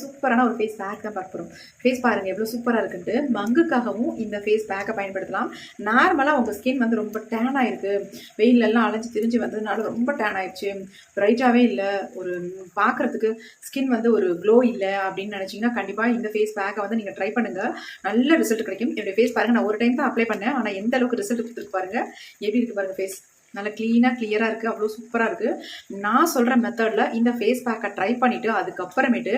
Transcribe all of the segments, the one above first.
சூப்பரான ஒரு face pack தான் பார்க்க போகிறோம் ஃபேஸ் பாருங்க எவ்வளோ சூப்பராக இருக்குன்ட்டு. மங்குக்காகவும் இந்த ஃபேஸ் பேக்கை பயன்படுத்தலாம். நார்மலாக உங்கள் ஸ்கின் வந்து ரொம்ப டேன் ஆயிருக்கு. வெயில்ல எல்லாம் அலைஞ்சு திரிஞ்சு வந்ததுனால ரொம்ப டேன் ஆயிடுச்சு. பிரைட்டாகவே இல்லை. ஒரு பார்க்குறதுக்கு ஸ்கின் வந்து ஒரு க்ளோ இல்லை அப்படின்னு நினச்சிங்கன்னா கண்டிப்பாக இந்த ஃபேஸ் பேக்கை வந்து நீங்கள் ட்ரை பண்ணுங்கள் நல்ல ரிசல்ட் கிடைக்கும். என்னுடைய ஃபேஸ் பாருங்க நான் ஒரு டைம் தான் அப்ளை பண்ணேன். ஆனால் எந்த அளவுக்கு ரிசல்ட் கொடுத்துருக்கு பாருங்க. எப்படி இருக்கு பாருங்க ஃபேஸ் நல்லா க்ளீனாக கிளியராக இருக்குது அவ்வளோ சூப்பராக இருக்குது நான் சொல்கிற மெத்தடில் இந்த ஃபேஸ் பேக்கை ட்ரை பண்ணிவிட்டு அதுக்கப்புறமேட்டு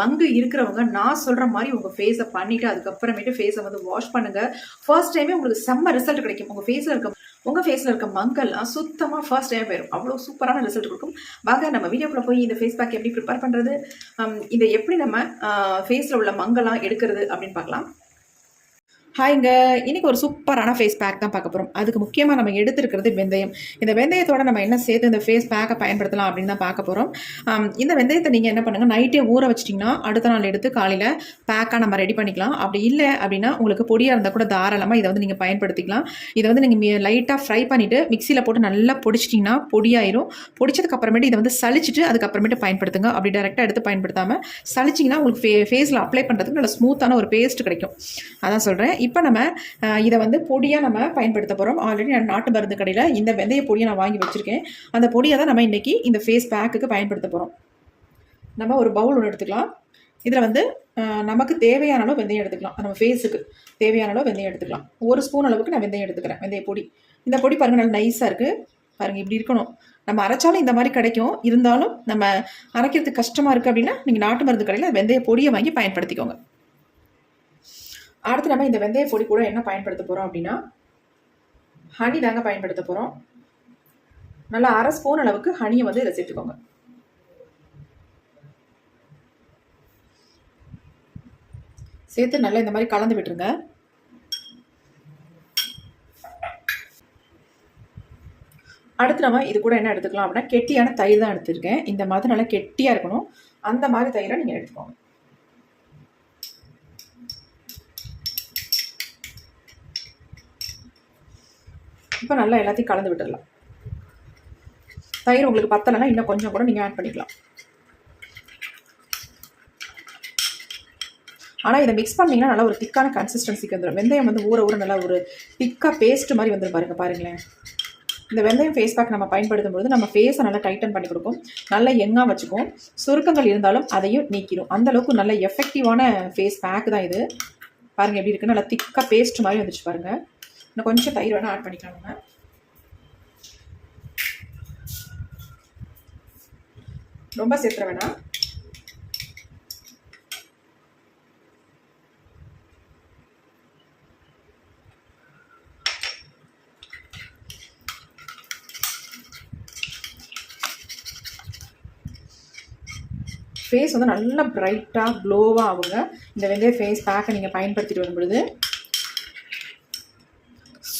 மங்கு இருக்கிறவங்க நான் சொல்கிற மாதிரி உங்கள் ஃபேஸை பண்ணிவிட்டு அதுக்கப்புறமேட்டு ஃபேஸை வந்து வாஷ் பண்ணுங்கள் ஃபர்ஸ்ட் டைமே உங்களுக்கு செம்ம ரிசல்ட் கிடைக்கும். உங்கள் ஃபேஸில் இருக்க உங்கள் ஃபேஸில் இருக்க மங்கல்லாம் சுத்தமாக ஃபர்ஸ்ட் டைம் போயிடும் அவ்வளோ சூப்பரான ரிசல்ட் கொடுக்கும். வாங்க நம்ம வீடியோக்குள்ளே போய் இந்த ஃபேஸ் பேக் எப்படி ப்ரிப்பேர் பண்ணுறது இதை எப்படி நம்ம ஃபேஸில் உள்ள மங்கள்லாம் எடுக்கிறது அப்படின்னு பார்க்கலாம். ஹாய்ங்க. இன்றைக்கி ஒரு சூப்பரான ஃபேஸ் பேக் தான் பார்க்க போகிறோம் அதுக்கு முக்கியமாக நம்ம எடுத்துருக்கிறது வெந்தயம். இந்த வெந்தயத்தோட நம்ம என்ன சேர்த்து இந்த ஃபேஸ் பேக்கை பயன்படுத்தலாம் அப்படின்னு தான் பார்க்க போகிறோம் இந்த வெந்தயத்தை நீங்கள் என்ன பண்ணுங்கள் நைட்டே ஊற வச்சிட்டிங்கன்னா அடுத்த நாள் எடுத்து காலையில் பேக்காக நம்ம ரெடி பண்ணிக்கலாம். அப்படி இல்லை அப்படின்னா உங்களுக்கு பொடியாக இருந்தால் கூட தாராளமாக இதை வந்து நீங்கள் பயன்படுத்திக்கலாம். இதை வந்து நீங்கள் லைட்டாக ஃப்ரை பண்ணிவிட்டு மிக்சியில் போட்டு நல்லா பொடிச்சிட்டிங்கன்னா பொடியாயிரும். பிடிச்சதுக்கப்புறமேட்டு இதை வந்து சளிச்சிட்டு அதுக்கப்புறமேட்டு பயன்படுத்துங்க. அப்படி டேரெக்டாக எடுத்து பயன்படுத்தாமல் சளிச்சிங்கன்னா உங்களுக்கு ஃபே ஃபேஸில் அப்ளை பண்ணுறதுக்கு நல்ல ஸ்மூத்தான ஒரு பேஸ்ட் கிடைக்கும். அதான் சொல்கிறேன் இப்போ நம்ம இதை வந்து பொடியாக நம்ம பயன்படுத்த போகிறோம் ஆல்ரெடி நான் நாட்டு மருந்து கடையில் இந்த வெந்தய பொடியை நான் வாங்கி வச்சுருக்கேன். அந்த பொடியை தான் நம்ம இன்றைக்கி இந்த ஃபேஸ் பேக்குக்கு பயன்படுத்த போகிறோம் நம்ம ஒரு பவுல் ஒன்று எடுத்துக்கலாம். இதில் வந்து நமக்கு தேவையான அளவு வெந்தயம் எடுத்துக்கலாம். நம்ம ஃபேஸுக்கு தேவையான அளவு வெந்தயம் எடுத்துக்கலாம். ஒரு ஸ்பூன் அளவுக்கு நான் வெந்தயம் எடுத்துக்கிறேன் வெந்தய பொடி. இந்த பொடி பாருங்கள் நல்லா நைஸாக இருக்குது பாருங்கள் இப்படி இருக்கணும். நம்ம அரைச்சாலும் இந்த மாதிரி கிடைக்கும். இருந்தாலும் நம்ம அரைக்கிறதுக்கு கஷ்டமாக இருக்குது அப்படின்னா நீங்கள் நாட்டு மருந்து கடையில் வெந்தய பொடியை வாங்கி பயன்படுத்திக்கோங்க. அடுத்து நம்ம இந்த வெந்தய பொடி கூட என்ன பயன்படுத்த போகிறோம் அப்படின்னா ஹனி தாங்க பயன்படுத்த போகிறோம் நல்லா அரை ஸ்பூன் அளவுக்கு ஹனியை வந்து இதை சேர்த்துக்கோங்க. சேர்த்து நல்லா இந்த மாதிரி கலந்து விட்டுருங்க. அடுத்து நம்ம இது கூட என்ன எடுத்துக்கலாம் அப்படின்னா கெட்டியான தயிர் தான் எடுத்திருக்கேன். இந்த மாதிரி நல்லா கெட்டியாக இருக்கணும். அந்த மாதிரி தயிரை நீங்கள் எடுத்துக்கோங்க. இப்போ நல்லா எல்லாத்தையும் கலந்து விட்டுடலாம். தயிர் உங்களுக்கு பத்தலைன்னா இன்னும் கொஞ்சம் கூட நீங்கள் ஆட் பண்ணிக்கலாம். ஆனால் இதை மிக்ஸ் பண்ணிங்கன்னா நல்லா ஒரு திக்கான கன்சிஸ்டன்சிக்கு வந்துடும் வெந்தயம் வந்து ஊற ஊற நல்லா ஒரு திக்காக பேஸ்ட் மாதிரி வந்துடும் பாருங்க பாருங்களேன். இந்த வெந்தயம் ஃபேஸ் பேக் நம்ம பயன்படுத்தும் பொழுது நம்ம ஃபேஸை நல்லா டைட்டன் பண்ணி கொடுக்கும். நல்லா எங்காக வச்சுக்கும். சுருக்கங்கள் இருந்தாலும் அதையும் நீக்கிடும் அந்தளவுக்கு நல்ல எஃபெக்டிவான ஃபேஸ் பேக் தான் இது. பாருங்கள் எப்படி இருக்கு? நல்லா திக்காக பேஸ்ட் மாதிரி வந்துச்சு பாருங்கள் இன்னும் கொஞ்சம் தயிர் வேணால் ஆட் பண்ணிக்கலாம் நம்ம. ரொம்ப சேர்த்துற வேணாம் ஃபேஸ் வந்து நல்லா பிரைட்டாக க்ளோவாக ஆகுங்க. இந்த வெந்தய ஃபேஸ் பேக்கை நீங்கள் பயன்படுத்திட்டு வரும்பொழுது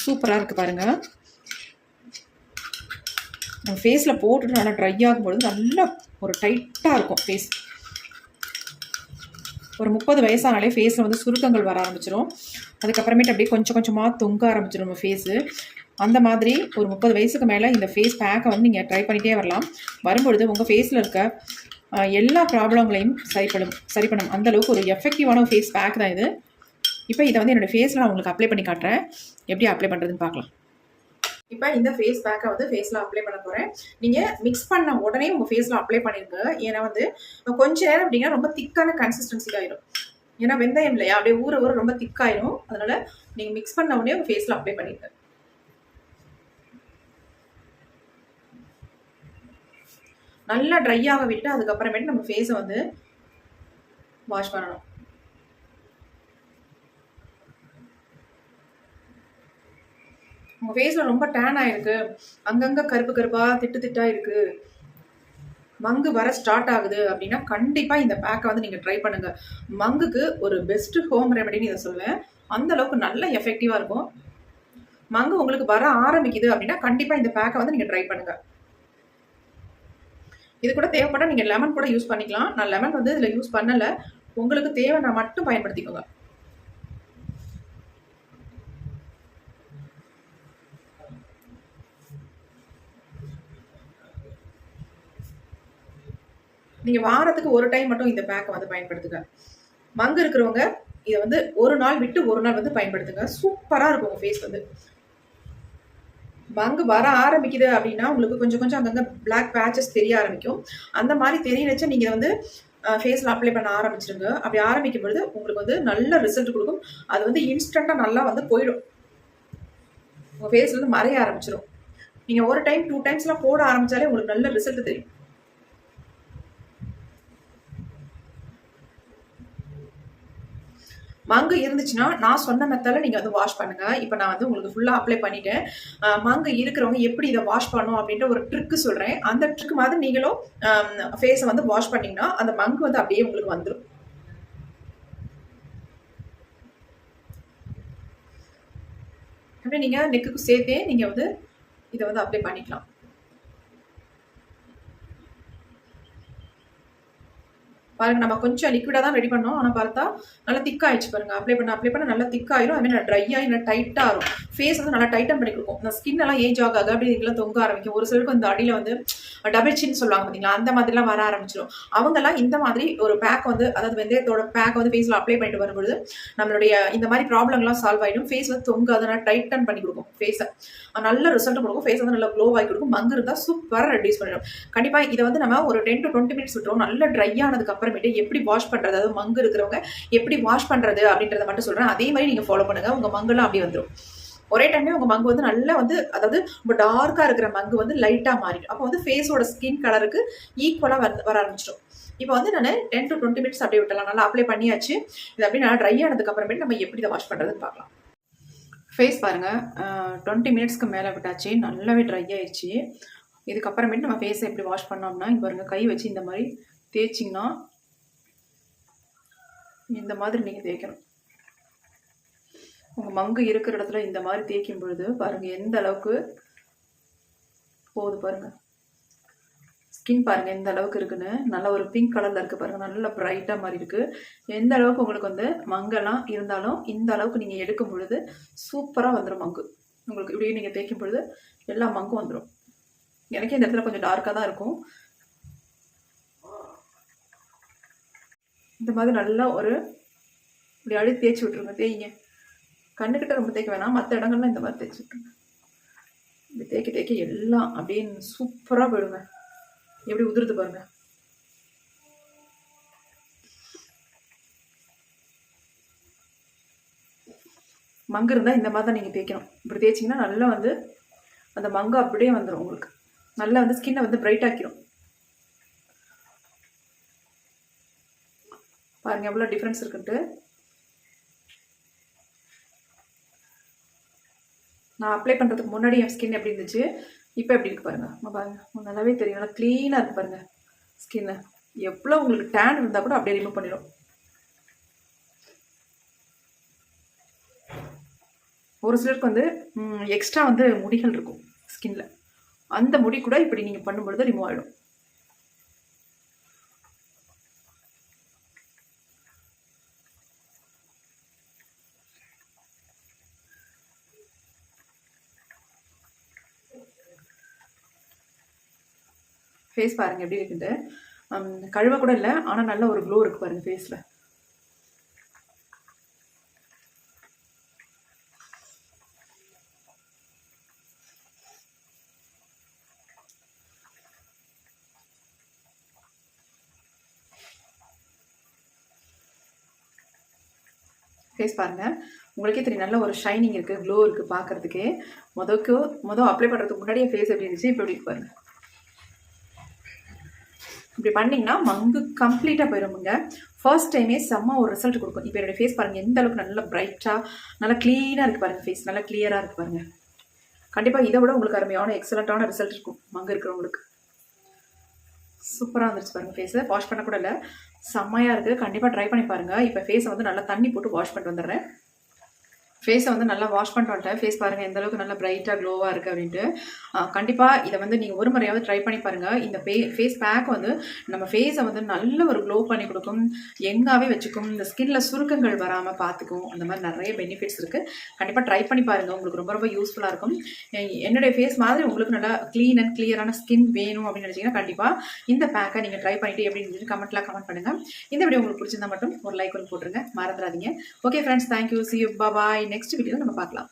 சூப்பராக இருக்குது பாருங்கள் நம்ம ஃபேஸில் போட்டுட்டு நல்லா ட்ரை ஆகும்பொழுது நல்லா ஒரு டைட்டாக இருக்கும் ஃபேஸ் ஒரு முப்பது வயசானாலே ஃபேஸில் வந்து சுருக்கங்கள் வர ஆரம்பிச்சிடும் அதுக்கப்புறமேட்டு அப்படியே கொஞ்சம் கொஞ்சமாக தொங்க ஆரம்பிச்சிடும் நம்ம ஃபேஸு அந்த மாதிரி ஒரு முப்பது வயசுக்கு மேலே இந்த ஃபேஸ் பேக்கை வந்து நீங்கள் ட்ரை பண்ணிகிட்டே வரலாம். வரும்பொழுது உங்கள் ஃபேஸில் இருக்க எல்லா ப்ராப்ளங்களையும் சரி பண்ணும் சரி பண்ணும் அந்த அளவுக்கு ஒரு எஃபெக்டிவான ஃபேஸ் பேக் தான் இது. இப்போ இதை வந்து என்னோடய ஃபேஸில் நான் உங்களுக்கு அப்ளை பண்ணி காட்டுறேன். எப்படி அப்ளை பண்ணுறதுன்னு பார்க்கலாம். இப்போ இந்த ஃபேஸ் பேக்கை வந்து ஃபேஸில் அப்ளை பண்ண போகிறேன் நீங்கள் மிக்ஸ் பண்ண உடனே உங்கள் ஃபேஸில் அப்ளை பண்ணிடுங்க ஏன்னா வந்து கொஞ்ச நேரம் அப்படின்னா ரொம்ப திக்கான கன்சிஸ்டன்சி ஆயிடும். ஏன்னா வெந்தயம் இல்லையா? அப்படியே ஊற ஊற ரொம்ப திக்காயிரும். அதனால் நீங்கள் மிக்ஸ் பண்ண உடனே உங்கள் ஃபேஸில் அப்ளை பண்ணிடுங்க நல்லா ட்ரை ஆக விட்டு அதுக்கப்புறமேட்டு நம்ம ஃபேஸை வந்து வாஷ் பண்ணணும். உங்கள் ஃபேஸில் ரொம்ப டேன் ஆயிருக்கு. அங்கங்கே கருப்பு கருப்பாக திட்டு திட்டா இருக்கு. மங்கு வர ஸ்டார்ட் ஆகுது அப்படின்னா கண்டிப்பாக இந்த பேக்கை வந்து நீங்கள் ட்ரை பண்ணுங்கள் மங்குக்கு ஒரு பெஸ்ட் ஹோம் ரெமெடின்னு இதை சொல்லுவேன். அந்த அளவுக்கு நல்ல எஃபெக்டிவாக இருக்கும். மங்கு உங்களுக்கு வர ஆரம்பிக்குது அப்படின்னா கண்டிப்பாக இந்த பேக்கை வந்து நீங்கள் ட்ரை பண்ணுங்கள் இது கூட தேவைப்பட்டால் நீங்கள் லெமன் கூட யூஸ் பண்ணிக்கலாம். நான் லெமன் வந்து இதில் யூஸ் பண்ணலை. உங்களுக்கு தேவைன்னா மட்டும் பயன்படுத்திக்கோங்க. நீங்கள் வாரத்துக்கு ஒரு டைம் மட்டும் இந்த பேக்கை வந்து பயன்படுத்துங்க. மங்கு இருக்கிறவங்க இதை வந்து ஒரு நாள் விட்டு ஒரு நாள் வந்து பயன்படுத்துங்க. சூப்பராக இருக்கும் உங்கள் ஃபேஸ் வந்து. மங்கு வர ஆரம்பிக்குது அப்படின்னா உங்களுக்கு கொஞ்சம் கொஞ்சம் அங்கங்கே பிளாக் பேச்சஸ் தெரிய ஆரம்பிக்கும். அந்த மாதிரி தெரியலச்சா நீங்கள் வந்து ஃபேஸில் அப்ளை பண்ண ஆரம்பிச்சிருங்க. அப்படி ஆரம்பிக்கும் பொழுது உங்களுக்கு வந்து நல்ல ரிசல்ட் கொடுக்கும். அது வந்து இன்ஸ்டண்ட்டாக நல்லா வந்து போயிடும். உங்கள் ஃபேஸ்ல வந்து மறைய ஆரம்பிச்சிடும் நீங்கள் ஒரு டைம் டூ டைம்ஸ்லாம் போட ஆரம்பிச்சாலே உங்களுக்கு நல்ல ரிசல்ட் தெரியும். மங்கு இருந்துச்சுன்னா நான் சொன்ன மெத்தடில் நீங்கள் வந்து வாஷ் பண்ணுங்க. இப்போ நான் வந்து உங்களுக்கு ஃபுல்லாக அப்ளை பண்ணிட்டேன். மங்கு இருக்கிறவங்க எப்படி இதை வாஷ் பண்ணும் அப்படின்ற ஒரு ட்ரிக்கு சொல்கிறேன் அந்த ட்ரிக் மாதிரி நீங்களும் ஃபேஸை வந்து வாஷ் பண்ணீங்கன்னா அந்த மங்கு வந்து அப்படியே உங்களுக்கு வந்துடும் அப்படியே நீங்கள் நெக்குக்கு சேர்த்தே நீங்கள் வந்து இதை வந்து அப்ளை பண்ணிக்கலாம். பாருங்க நம்ம கொஞ்சம் லிக்விடாக தான் ரெடி பண்ணோம். ஆனால் பார்த்தா நல்லா திக்காயிடுச்சு பாருங்க. அப்ளை பண்ண அப்ளை பண்ண நல்லா திக்காயிரும் அதுமாதிரி நல்லா ட்ரை ஆகி நல்லா டைட்டாக இருக்கும் ஃபேஸ் வந்து நல்லா டைட்டன் பண்ணி கொடுக்கும். இந்த ஸ்கின் எல்லாம் ஏஜ் ஆக அப்படி இதெல்லாம் தொங்க ஆரம்பிக்கும். ஒரு சிலருக்கு இந்த அடியில் வந்து டபுள் சின் சொல்லுவாங்க பார்த்தீங்களா அந்த மாதிரிலாம் வர ஆரம்பிச்சிடும் அவங்கெல்லாம் இந்த மாதிரி ஒரு பேக் வந்து அதாவது வெந்தயத்தோட பேக் வந்து ஃபேஸில் அப்ளை பண்ணிட்டு வரும்பொழுது நம்மளுடைய இந்த மாதிரி ப்ராப்ளம்லாம் சால்வ் ஆகிடும் ஃபேஸ் வந்து தொங்க அதனால் டைட்டன் பண்ணி கொடுக்கும் ஃபேஸை நல்ல ரிசல்ட் கொடுக்கும். ஃபேஸ் வந்து நல்லா க்ளோ ஆகி கொடுக்கும். மங்கு இருந்தால் சூப்பராக ரெடியூஸ் பண்ணிடும். கண்டிப்பாக இதை வந்து நம்ம ஒரு டென் டு டுவெண்ட்டி மினிட்ஸ் விட்டுரும் நல்லா ட்ரை ஆனதுக்கு அப்புறமேட்டு எப்படி வாஷ் பண்ணுறது அதாவது மங்கு இருக்கிறவங்க எப்படி வாஷ் பண்ணுறது அப்படின்றத மட்டும் சொல்கிறேன் அதே மாதிரி நீங்கள் ஃபாலோ பண்ணுங்கள் உங்கள் மங்குலாம் அப்படி வந்துடும் ஒரே டைமே உங்கள் மங்கு வந்து நல்லா வந்து அதாவது ரொம்ப டார்க்காக இருக்கிற மங்கு வந்து லைட்டாக மாறிடும். அப்போ வந்து ஃபேஸோட ஸ்கின் கலருக்கு ஈக்குவலாக வர வர ஆரம்பிச்சிடும். இப்போ வந்து நான் டென் டு டுவெண்ட்டி மினிட்ஸ் அப்படியே விட்டலாம் நல்லா அப்ளை பண்ணியாச்சு. இது அப்படியே நல்லா ட்ரை ஆனதுக்கு அப்புறமேட்டு நம்ம எப்படி இதை வாஷ் பண்ணுறதுன்னு பார்க்கலாம். ஃபேஸ் பாருங்கள் டுவெண்ட்டி மினிட்ஸ்க்கு மேலே விட்டாச்சு. நல்லாவே ட்ரை ஆயிடுச்சு. இதுக்கப்புறமேட்டு நம்ம ஃபேஸை எப்படி வாஷ் பண்ணோம்னா இங்கே பாருங்கள் கை வச்சு இந்த மாதிரி தேய்ச்சிங்கன்னா இந்த மாதிரி நீங்கள் தேய்க்கணும். உங்கள் மங்கு இருக்கிற இடத்துல இந்த மாதிரி தேய்க்கும் பொழுது பாருங்கள் எந்த அளவுக்கு போகுது பாருங்கள் ஸ்கின் பாருங்கள் எந்த அளவுக்கு இருக்குன்னு. நல்ல ஒரு பிங்க் கலரில் இருக்குது பாருங்கள் நல்ல ப்ரைட்டாக மாதிரி இருக்குது எந்த அளவுக்கு உங்களுக்கு வந்து மங்கெல்லாம் இருந்தாலும் இந்த அளவுக்கு நீங்கள் எடுக்கும் பொழுது சூப்பராக வந்துடும் மங்கு. உங்களுக்கு இப்படியே நீங்கள் தேய்க்கும் பொழுது எல்லா மங்கும் வந்துடும் எனக்கே இந்த இடத்துல கொஞ்சம் டார்க்காக தான் இருக்கும். இந்த மாதிரி நல்லா ஒரு இப்படி அடி தேய்ச்சி விட்ருங்க தேய்ங்க. கண்ணுக்கிட்ட ரொம்ப தேய்க்க வேணாம். மற்ற இடங்கள்லாம் இந்த மாதிரி தேய்ச்சி விட்ருங்க இப்படி தேய்க்க தேய்க்க எல்லாம் அப்படியே சூப்பராக போயிடுங்க. எப்படி உதிருது பாருங்க. மங்கு இருந்தால் இந்த மாதிரி தான் நீங்கள் தேய்க்கணும். இப்படி தேய்ச்சிங்கன்னா நல்லா வந்து அந்த மங்கு அப்படியே வந்துடும் உங்களுக்கு. நல்லா வந்து ஸ்கின்னை வந்து பிரைட் ஆக்கிடும் பாருங்க எவ்வளோ டிஃப்ரென்ஸ் இருக்குன்ட்டு. நான் அப்ளை பண்ணுறதுக்கு முன்னாடி என் ஸ்கின் எப்படி இருந்துச்சு? இப்போ எப்படி இருக்கு பாருங்க. பாருங்கள் பாருங்க. நல்லாவே தெரியும். நல்லா க்ளீனாக இருக்கு பாருங்க ஸ்கின்னு எவ்வளோ உங்களுக்கு டேன் இருந்தால் கூட அப்படியே ரிமூவ் பண்ணிடும் ஒரு சிலருக்கு வந்து எக்ஸ்ட்ரா வந்து முடிகள் இருக்கும் ஸ்கின்ல அந்த முடி கூட இப்படி நீங்கள் பண்ணும்பொழுது ரிமூவ் ஆகிடும் ஃபேஸ் பாருங்க எப்படி இருக்குது. கழுவ கூட இல்லை ஆனால் நல்ல ஒரு க்ளோ இருக்கு பாருங்க ஃபேஸில் ஃபேஸ் பாருங்கள் உங்களுக்கே தெரியும் நல்ல ஒரு ஷைனிங் இருக்குது க்ளோ இருக்குது பார்க்குறதுக்கே மொதக்கு மொதல் அப்ளை பண்ணுறதுக்கு முன்னாடியே ஃபேஸ் எப்படி இருந்துச்சு இப்போ எப்படி பாருங்கள் பாருங்க. இப்படி பண்ணிங்கன்னா மங்கு கம்ப்ளீட்டாக போயிடுமுங்க ஃபர்ஸ்ட் டைமே செம்ம ஒரு ரிசல்ட் கொடுக்கும். இப்போ என்னோடய ஃபேஸ் பாருங்கள் எந்த அளவுக்கு நல்லா பிரைட்டாக நல்லா க்ளீனாக இருக்குது பாருங்கள் ஃபேஸ் நல்லா கிளியராக இருக்குது பாருங்கள் கண்டிப்பாக இதை விட உங்களுக்கு அருமையான எக்ஸலண்ட்டான ரிசல்ட் இருக்கும். மங்கு இருக்கிறவங்களுக்கு. சூப்பராக இருந்துச்சு பாருங்கள் ஃபேஸை வாஷ் பண்ண கூட இல்லை. செம்மையாக இருக்குது கண்டிப்பாக ட்ரை பண்ணி பாருங்கள் இப்போ ஃபேஸை வந்து நல்லா தண்ணி போட்டு வாஷ் பண்ணிட்டு வந்துடுறேன். ஃபேஸை வந்து நல்லா வாஷ் பண்ணிட்டு வந்துட்டேன் ஃபேஸ் பாருங்கள் எந்த அளவுக்கு நல்லா பிரைட்டாக க்ளோவாக இருக்குது அப்படின்ட்டு. கண்டிப்பாக இதை வந்து நீங்கள் ஒரு முறையாவது ட்ரை பண்ணி பாருங்கள் இந்த ஃபே ஃபேஸ் பேக் வந்து நம்ம ஃபேஸை வந்து நல்ல ஒரு க்ளோ பண்ணி கொடுக்கும். எங்காவே வச்சுக்கும். இந்த ஸ்கின்ல சுருக்கங்கள் வராமல் பார்த்துக்கும். அந்த மாதிரி நிறைய பெனிஃபிட்ஸ் இருக்குது கண்டிப்பாக ட்ரை பண்ணி பாருங்கள் உங்களுக்கு ரொம்ப ரொம்ப யூஸ்ஃபுல்லாக இருக்கும். என்னுடைய ஃபேஸ் மாதிரி உங்களுக்கு நல்லா க்ளீன் அண்ட் கிளியரான ஸ்கின் வேணும் அப்படின்னு நினச்சிங்கன்னா கண்டிப்பாக இந்த பேக்கை நீங்கள் ட்ரை பண்ணிட்டு எப்படி கமெண்ட்லாம் கமெண்ட் பண்ணுங்கள் இந்த வீடியோ உங்களுக்கு பிடிச்சிருந்தா மட்டும் ஒரு லைக் ஒன்று போட்டுருங்க. மறந்துடாதீங்க. Okay friends thank you see bye next வீடியோவில் நம்ம பார்க்கலாம்.